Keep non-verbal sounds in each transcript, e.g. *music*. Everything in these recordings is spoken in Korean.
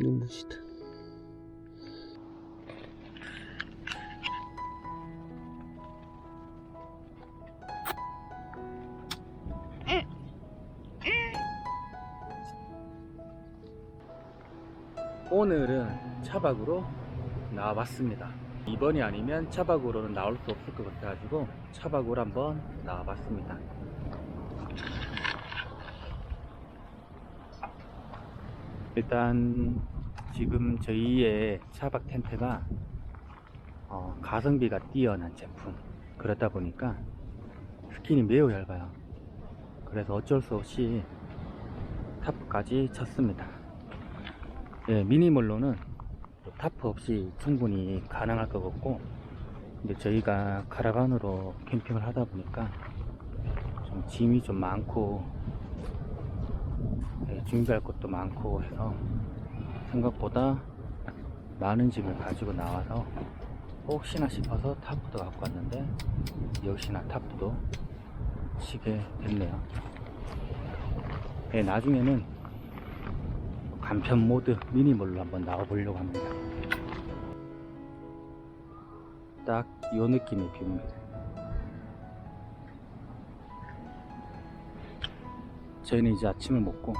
눈부시다. 오늘은 차박으로 나와봤습니다. 이번이 아니면 차박으로는 나올 수 없을 것 같아가지고 차박으로 한번 나와봤습니다. 일단 지금 저희의 차박 텐트가 어, 가성비가 뛰어난 제품. 그렇다 보니까 스킨이 매우 얇아요. 그래서 어쩔 수 없이 타프까지 쳤습니다. 예, 미니멀로는 타프 없이 충분히 가능할 것 같고 근데 저희가 카라반으로 캠핑을 하다 보니까 좀 짐이 좀 많고 예, 준비할 것도 많고 해서 생각보다 많은 짐을 가지고 나와서 혹시나 싶어서 타프도 갖고 왔는데 역시나 타프도 치게 됐네요. 예, 나중에는 간편 모드 미니멀로 한번 나와 보려고 합니다. 딱 이 느낌의 뷰입니다. 저희는 이제 아침을 먹고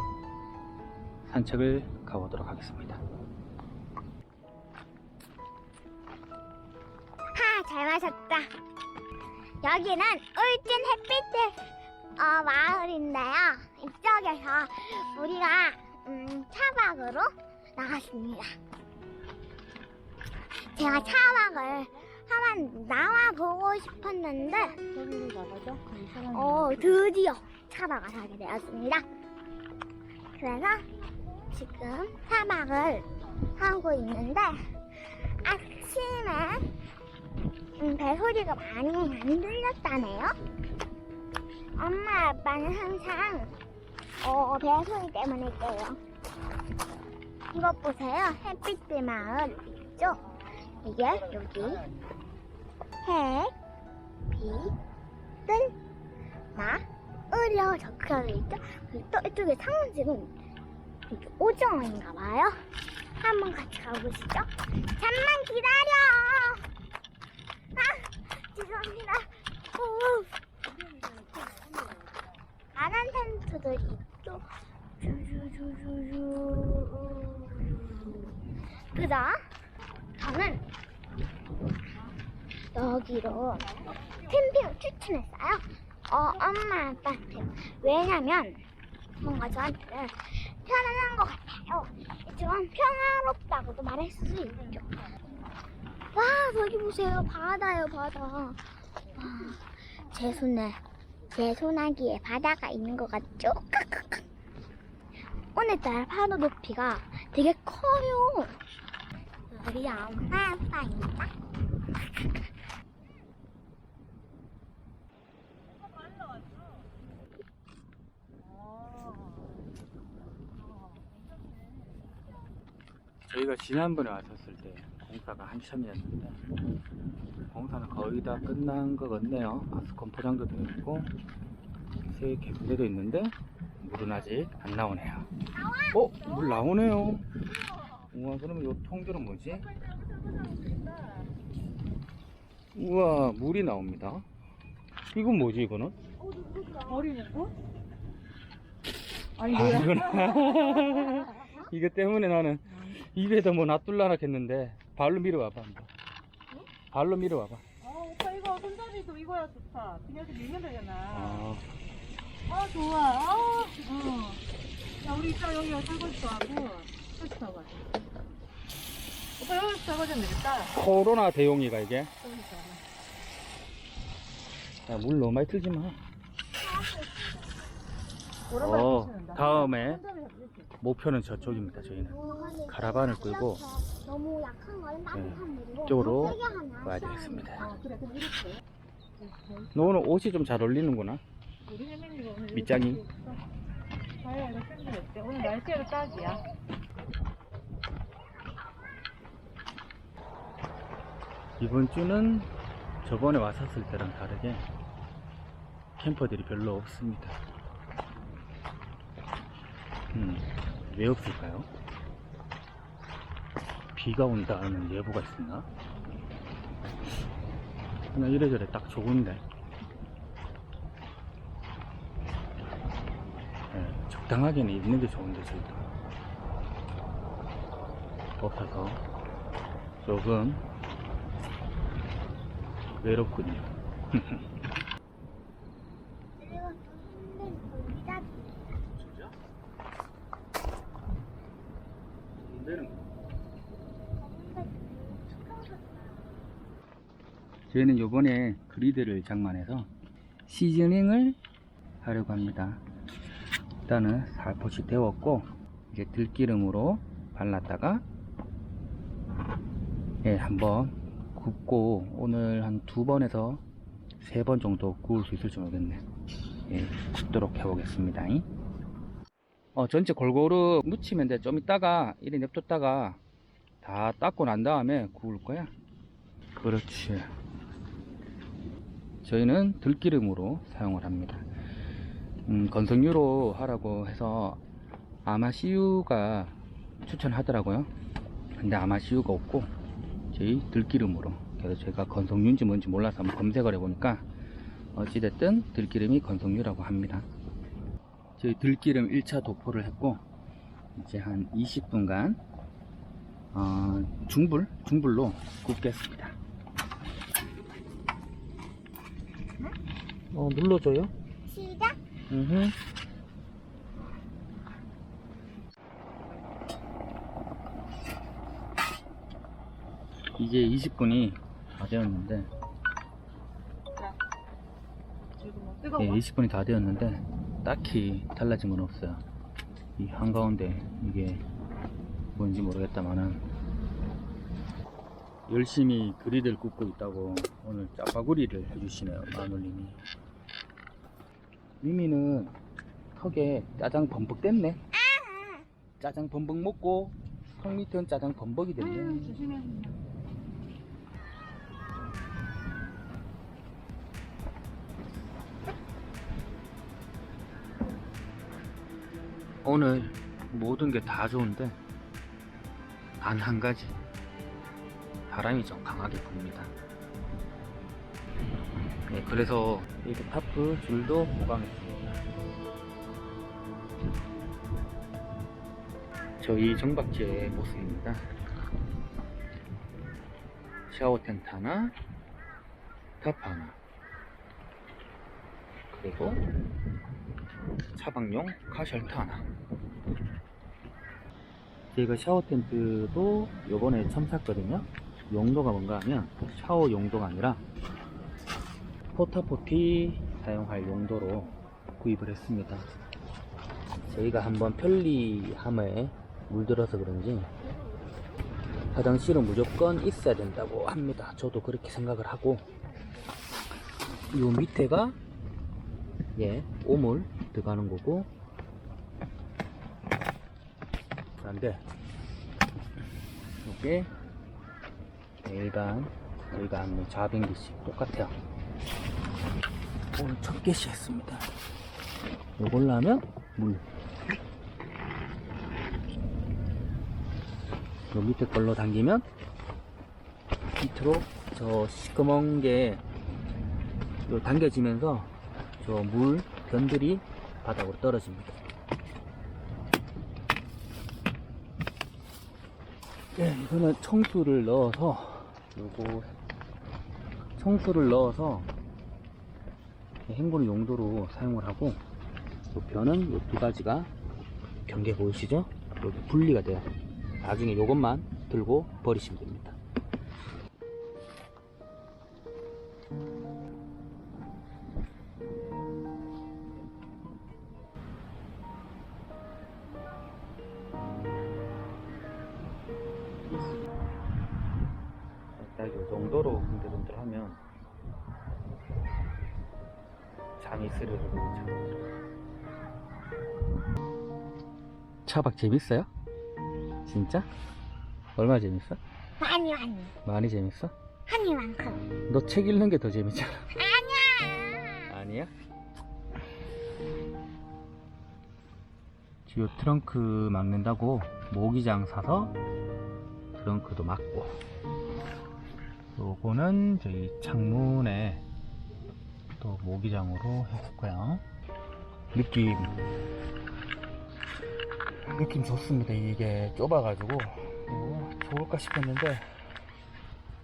산책을 가보도록 하겠습니다. 하, 잘 마셨다. 여기는 울진 햇빛의 어, 마을인데요. 이쪽에서 우리가 음, 차박으로 나갔습니다. 제가 차박을 한번 나와보고 싶었는데. 어, 드디어 차박을 하게 되었습니다. 그래서 지금 차박을 하고 있는데 아침에 음, 배소리가 많이 안 들렸다네요. 엄마 아빠는 항상 어, 배 소리 때문에 깨요. 이것 보세요. 햇빛들 마을 있죠? 이게 여기 해, 비, 뜰, 마, 을이라고 적혀져 있죠? 또 이쪽에 상징은 이게 오징어인가 봐요. 한번 같이 가보시죠. 잠만 기다려. 아, 죄송합니다. 텐트들이 있죠. 그죠? 저는 여기로 캠핑을 추천했어요. 어, 엄마, 아빠한테. 왜냐면, 뭔가 저한테는 편안한 것 같아요. 좀 평화롭다고도 말할 수 있죠. 와, 저기 보세요. 바다요, 바다. 와, 제 손에, 제 손아귀에 바다가 있는 것 같죠? *laughs* 오늘따라 파도 높이가 되게 커요. 우리 엄마, 아빠입니다. *laughs* 저희가 지난번에 왔었을 때 공사가 한참이었는데 공사는 거의 다 끝난 것 같네요. 아스콘 포장도 되어 있고 새 개구리도 있는데 물은 아직 안 나오네요. 어? 물 나오네요. 우와 그러면 요 통들은 뭐지? 우와 물이 나옵니다. 이건 뭐지 이거는? 거? 아니, 아. 이거는 *laughs* 이거 때문에 나는 입에다 뭐 놔둘라나 했는데 발로 밀어와봐 한번. 발로 밀어와봐. 아, 오빠 이거 손잡이도 이거야 좋다. 그냥 이렇게 밀면 되잖아. 아, 아, 좋아. 아, 어. 야, 우리 이따 여기 설거지도 하고, 설거지도 하고. 오빠 여기서 설거지하면 되겠다. 코로나 대용이가 이게. 설거지도 하고. 야, 물 너무 많이 틀지 마. 오랜만에 어. 다음에 손잡이. 목표는 저쪽입니다. 저희는 카라반을 끌고 너무 약한 거는 따뜻한 물이고 이쪽으로 와야 되겠습니다. 아. 너 오늘 옷이 좀 잘 어울리는구나. 밑장이? 오늘 날씨가 딱이야. 이번 주는 저번에 왔었을 때랑 다르게 캠퍼들이 별로 없습니다. 음, 왜 없을까요? 비가 온다는 예보가 있었나? 그냥 이래저래 딱 좋은데. 예, 적당하게는 있는 게 좋은데, 저희도. 덮어서 조금 외롭군요. *laughs* 그리고 또 힘든 돌기다. 진짜? 힘드는 저희는 요번에 그리드를 장만해서 시즈닝을 하려고 합니다. 일단은 살포시 데웠고 이제 들기름으로 발랐다가 예, 한번 굽고 오늘 한 두 번에서 세 번 정도 구울 수 있을지 모르겠네. 예, 굽도록 해보겠습니다. 어, 전체 골고루 묻히면 돼. 좀 이따가 이리 냅뒀다가 다 닦고 난 다음에 구울 거야. 그렇지. 저희는 들기름으로 사용을 합니다. 음, 건성유로 하라고 해서 아마씨유가 추천하더라고요. 근데 아마씨유가 없고 저희 들기름으로. 그래서 제가 건성유인지 뭔지 몰라서 한번 검색을 해보니까 어찌됐든 들기름이 건성유라고 합니다. 저희 들기름 1차 도포를 했고 이제 한 20분간 어, 중불 중불로 굽겠습니다. 어 눌러줘요. 시작. 음흠. 이제 20분이 다 되었는데 뭐? 예, 20분이 다 되었는데 딱히 달라진 건 없어요. 이 한가운데 이게 뭔지 모르겠다만은 열심히 그리들 굽고 있다고 오늘 짜파구리를 해주시네요 마눌님이. 미미는 턱에 짜장 범벅 됐네. 짜장 범벅 먹고 턱 밑은 짜장 범벅이 됐네. 오늘 모든 게 다 좋은데 단 한 가지 바람이 좀 강하게 붑니다. 네, 그래서 이렇게 타프 줄도 보강했습니다. 저희 정박지의 모습입니다. 샤워 텐트 하나, 타프 하나, 그리고 차박용 카셜트 하나. 저희가 샤워 텐트도 요번에 처음 샀거든요. 용도가 뭔가 하면 샤워 용도가 아니라 포타포티 사용할 용도로 구입을 했습니다. 저희가 한번 편리함에 물들어서 그런지 화장실은 무조건 있어야 된다고 합니다. 저도 그렇게 생각을 하고 요 밑에가 예, 오물 들어가는 거고 그런데 이게 일반 저희가 하는 자변기식 똑같아요 오늘 첫 개시 했습니다 요걸로 하면 물 요 밑에 걸로 당기면 밑으로 저 시커먼 게요 당겨지면서 저 물 변들이 바닥으로 떨어집니다. 네, 이거는 청수를 넣어서 요거 청수를 넣어서 헹구는 용도로 사용을 하고 요 변은 요두 가지가 경계 보이시죠? 여기 분리가 돼요. 나중에 요것만 들고 버리시면 됩니다. 딱이 정도로 흔들흔들 하면 잠이 스르르. 차박 재밌어요? 진짜? 얼마나 재밌어? 많이 많이. 많이 재밌어? 한이만큼. 너책 읽는 게 더 재밌잖아. 아니야. 아니야? 주요 트렁크 막는다고 모기장 사서 트렁크도 맞고 요거는 저희 창문에 또 모기장으로 했고요? 느낌. 느낌 좋습니다. 이게 좁아가지고. 뭐 좋을까 싶었는데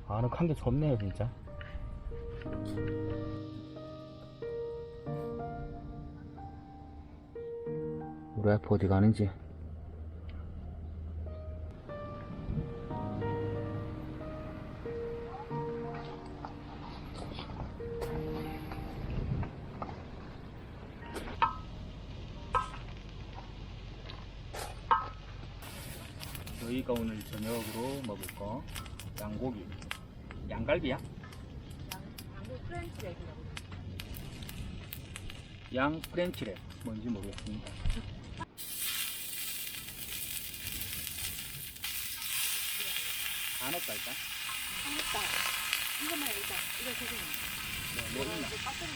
아늑한 게 좋네요 진짜. 우리 와이프 어디 가는지 양고기 양갈비야? 한국 프렌치 렉이라고. 양 프렌치래 뭔지 모르겠습니다 다 넣을까 일단? 한국다. 이것만 일단 이거 세개 네, 뭐 있나? 깍두기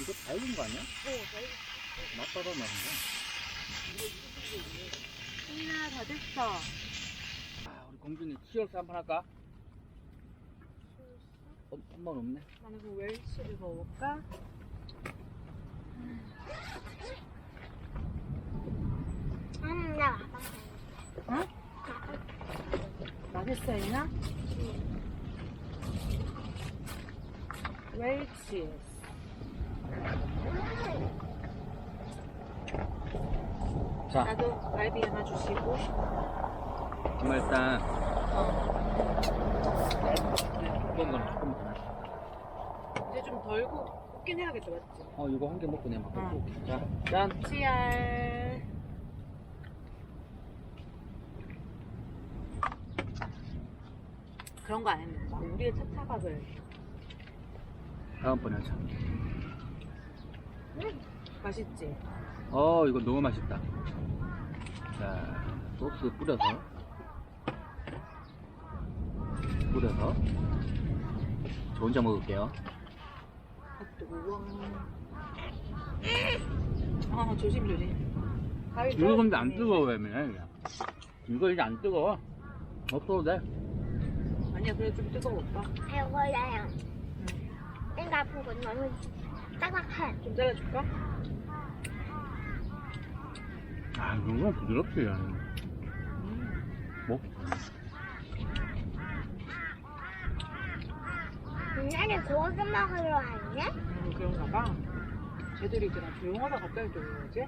이거 다 익은 거 아니야? 오, 저희 맛봐봐 말인 데 하나 다 됐어. 아, 우리 공준이 치얼스 한판 할까? 어, 한번 없네 나는 그 웰치를 먹을까? 음, 나? 맛있어, 이나? 웰치. 자 나도 갈비 하나 주시고. 정말 일단 두꺼운 거는 조금 더 놔. 이제 좀 덜고 굽긴 해야겠다, 맞지? 어 이거 한 개 먹고 내가 막 응. 먹고 자, 짠 치알. 그런 거 안 했는데. 우리의 차차밥을. 다음번에 하자 맛있지? 어 이거 너무 맛있다. 자 소스 뿌려서. 뿌려서. 저 혼자 먹을게요. 아 조심 조심. 가위 이거 근데 안 네. 뜨거워 왜 이거 이제 안 뜨거워. 없어도 돼. 아니야 그래 좀 뜨거워 오빠. 배고파요. 내가 보고 너무 딱딱해. 좀 잘라줄까? 아, 이건 부드럽지. 음. 뭐? 옛날에 고기 먹으러 왔네? 음, 그런가 봐 쟤들이 이제 나 조용하다 갑자기 조용하지?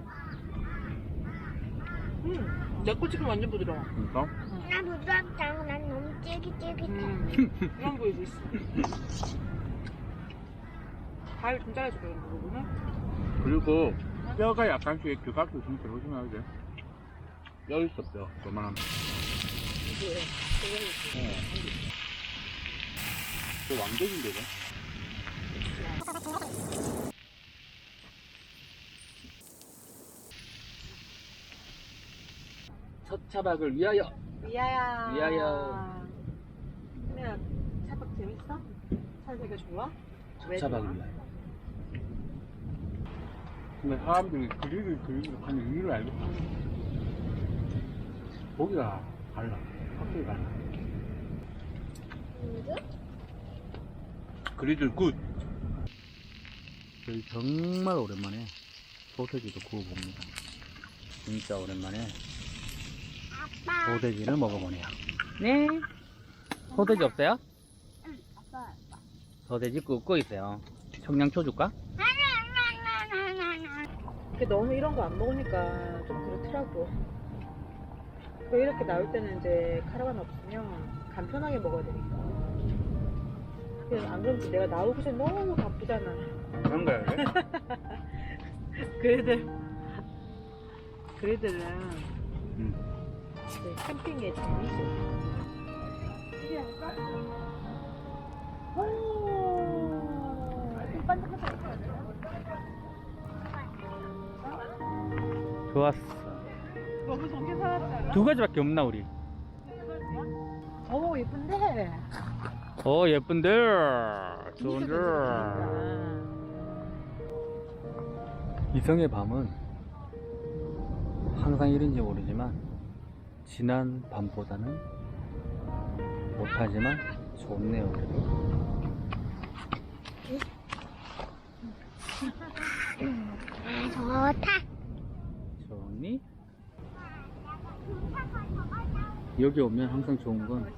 음, 내거 지금 완전 부드러워 그러니까? 나 부드럽다고 난 너무 쫄깃쫄깃해. 음, 이런 보이고 있어 가위 좀 잘라줄까 이런 부분은? 그리고 뼈가 약간씩 규각도 진짜 조심해야 돼. 뼈 있어, 뼈. 어. 저 왕족인데, 이거? 첫 차박을 위하여! 미아야 미아야. 근데 차박 재밌어? 살기가 좋아? 왜 첫 차박을 좋아? 위하여. 근데 사람들이 그리를 그리를 하는 이유를 알고 보기가 달라. 확실히 달라. 그리들 굿! 저희 정말 오랜만에 소세지도 구워봅니다. 진짜 오랜만에 아빠. 소세지를 먹어보네요. 네? 소세지 없어요? 응, 아빠. 네. 소세지 굽고 있어요. 청양초 줄까? 근데 너무 이런 거 안 먹으니까 좀 그렇더라고. 그 이렇게 나올 때는 이제 카라반 없으면 간편하게 먹어야 되니까. 안 그러면 내가 나오기 전에 너무 바쁘잖아. 그런 거예요? 그애들, 그 애들은 응. 그 캠핑의 재미죠. 이게 할까? 어, 반짝반짝. 좋았어. 너무 좋게 살았잖아. 두 가지밖에 없나, 우리? 오 예쁜데. 어, 예쁜들. 좋은들. 아, 이성의 밤은 항상 이런지 모르지만 지난 밤보다는 못하지만 좋네요 그래도 아, *laughs* 좋다. 좋니? 여기 오면 항상 좋은 건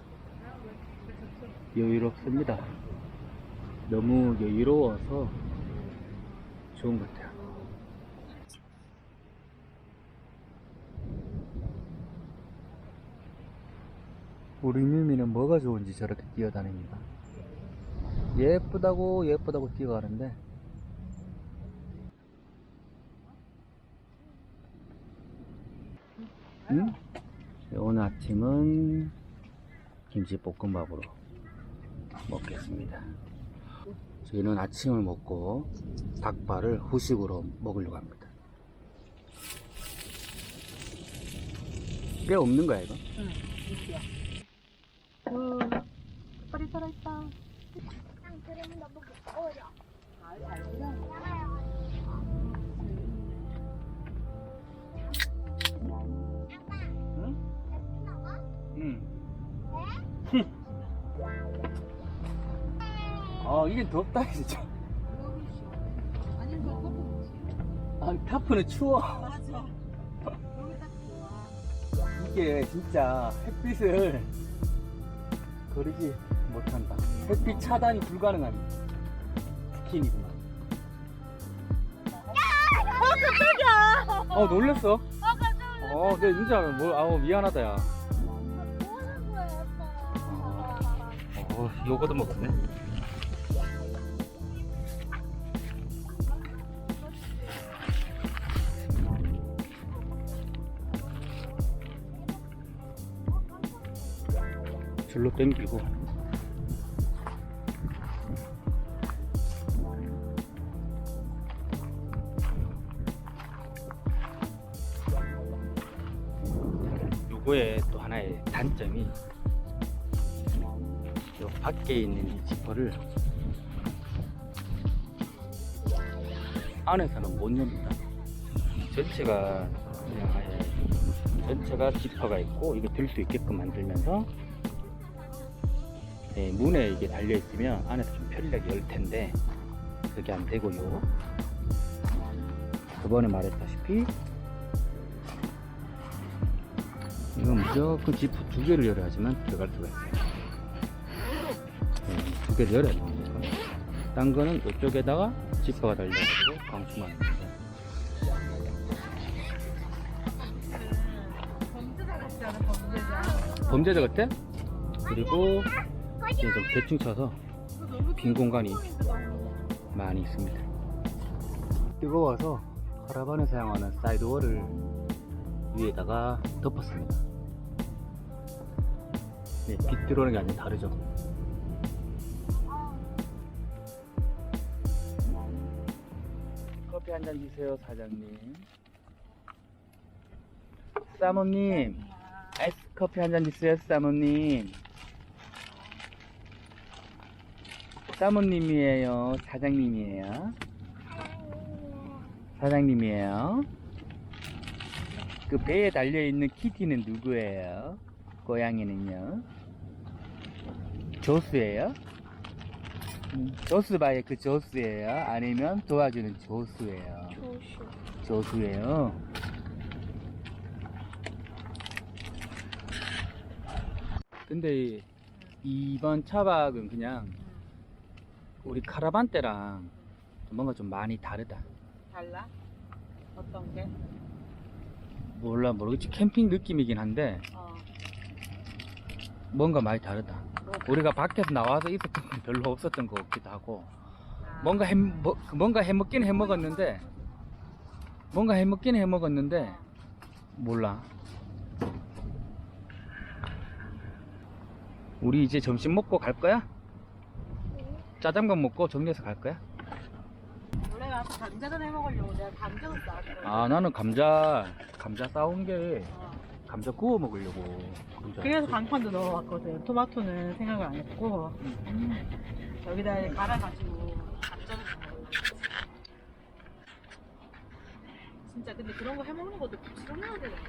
여유롭습니다. 너무 여유로워서 좋은 것 같아요. 우리 미미는 뭐가 좋은지 저렇게 뛰어다닙니다. 예쁘다고 예쁘다고 뛰어가는데 응? 오늘 아침은 김치볶음밥으로 먹겠습니다. 저희는 아침을 먹고 닭발을 후식으로 먹으려고 합니다. 뼈 없는 거야 이거? 응, 있어. 어, 빨리 살아있다. 그러면 너무 어려. 아 이게 덥다 진짜. 아 타프는 추워. 이게 진짜 햇빛을 거르지 못한다. 햇빛 차단이 불가능한 스킨이구나. 어, 깜짝이야! 어 놀랬어. 아, 깜짝이야. 어, 내 진짜 뭐 아우 미안하다 야. 어, 요거도 먹었네. 줄로 당기고 요거의 또 하나의 단점이 요 밖에 있는 이 지퍼를 안에서는 못 엽니다. 전체가 그냥 아예 전체가 지퍼가 있고 이거 들수 있게끔 만들면서 네, 문에 이게 달려 있으면 안에서 좀 편리하게 열 텐데 그게 안 되고요. 저번에 말했다시피 이건 무조건 지퍼 두 개를 열어야지만 들어갈 수가 있어요. 네, 두 개를 열어야 됩니다. 딴 거는 이쪽에다가 지퍼가 달려가지고 합니다. 범죄자 같아? 그리고 이제 좀 대충 쳐서 빈 공간이. 많이 있습니다. 뜨거워서 카라반에 사용하는 사이드워를 위에다가 덮었습니다. 네, 빛 들어오는 게 아니라 다르죠. 커피 한 잔 주세요, 사장님. 사모님, 아이스 커피 한 잔 주세요, 사모님. 사모님이에요, 사장님이에요. 사장님이에요. 그 배에 달려 있는 키티는 누구예요? 고양이는요? 조수예요? 음, 조수바의 그 조수예요? 아니면 도와주는 조수예요? 조슈. 조수예요? 근데 이번 차박은 그냥 우리 카라반 때랑 뭔가 좀 많이 다르다. 달라? 어떤 게? 몰라 모르겠지 캠핑 느낌이긴 한데 어. 뭔가 많이 다르다. 뭐, 우리가 밖에서 나와서 있었던 건 별로 없었던 것 같기도 하고 아, 뭔가 해 뭐, 뭔가 해 먹긴 해 먹었는데 뭔가 해 먹긴 해 먹었는데 몰라. 우리 이제 점심 먹고 갈 거야? 짜장면 먹고 정리해서 갈 거야? 원래 감자전 해 먹으려고 내가 감자전 싸왔거든. 아 나는 감자 감자 싸온 게 어. 감자 구워 먹으려고 감자 그래서 강판도 넣어봤거든. 토마토는 생각을 안 했고 음, 여기다 이제 갈아가지고 넣어. 진짜 근데 그런 거 해먹는 것도 부지런해야 되겠다.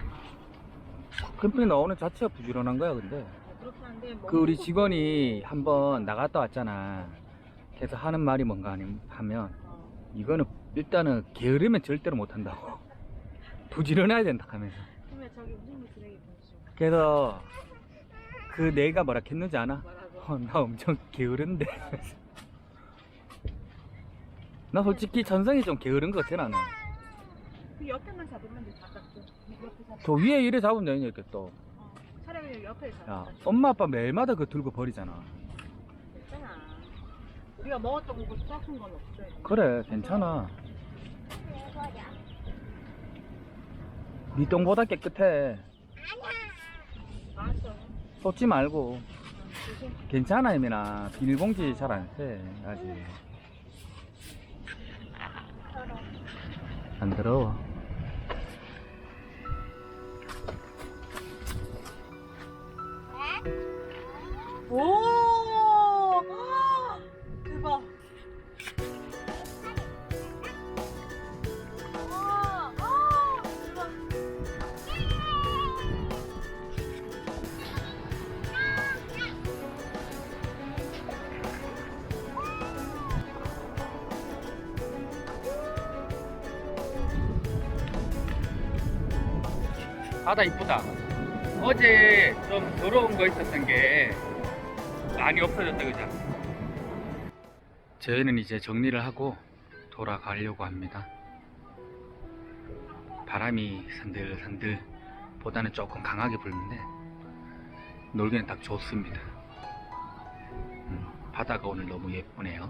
캠핑 나오는 자체가 부지런한 거야 근데 어, 그렇긴 한데 먹는 그 우리 것도- 직원이 한번 나갔다 왔잖아 그래서 하는 말이 뭔가 하니- 하면 어. 이거는 일단은 게으르면 절대로 못 한다고 *laughs* 부지런해야 된다 하면서 그러면 저기 그래서 그 내가 뭐라 했는지 아나? 어, 나 엄청 게으른데 *laughs* 나 솔직히 전성이 좀 게으른 것 같아 나는 그 옆에만 잡으면 돼. 바깥쪽. 옆에 잡. 저 위에 이래 잡으면 되냐 이렇게 또 어. 차라리 옆에 잡. 야, 엄마 아빠 매일마다 그거 들고 버리잖아 괜찮아. 우리가 먹었던 거 썩은 건. 이거. 그래 괜찮아. 네 똥보다 깨끗해 알았어. 쏟지 말고. 괜찮아 이민아. 비닐봉지 잘 안써 아직. 안 더러워 바다 이쁘다. 어제 좀 더러운 거 있었던 게 많이 없어졌다 그죠? 저희는 이제 정리를 하고 돌아가려고 합니다. 바람이 산들산들 보다는 조금 강하게 불는데 놀기는 딱 좋습니다. 음, 바다가 오늘 너무 예쁘네요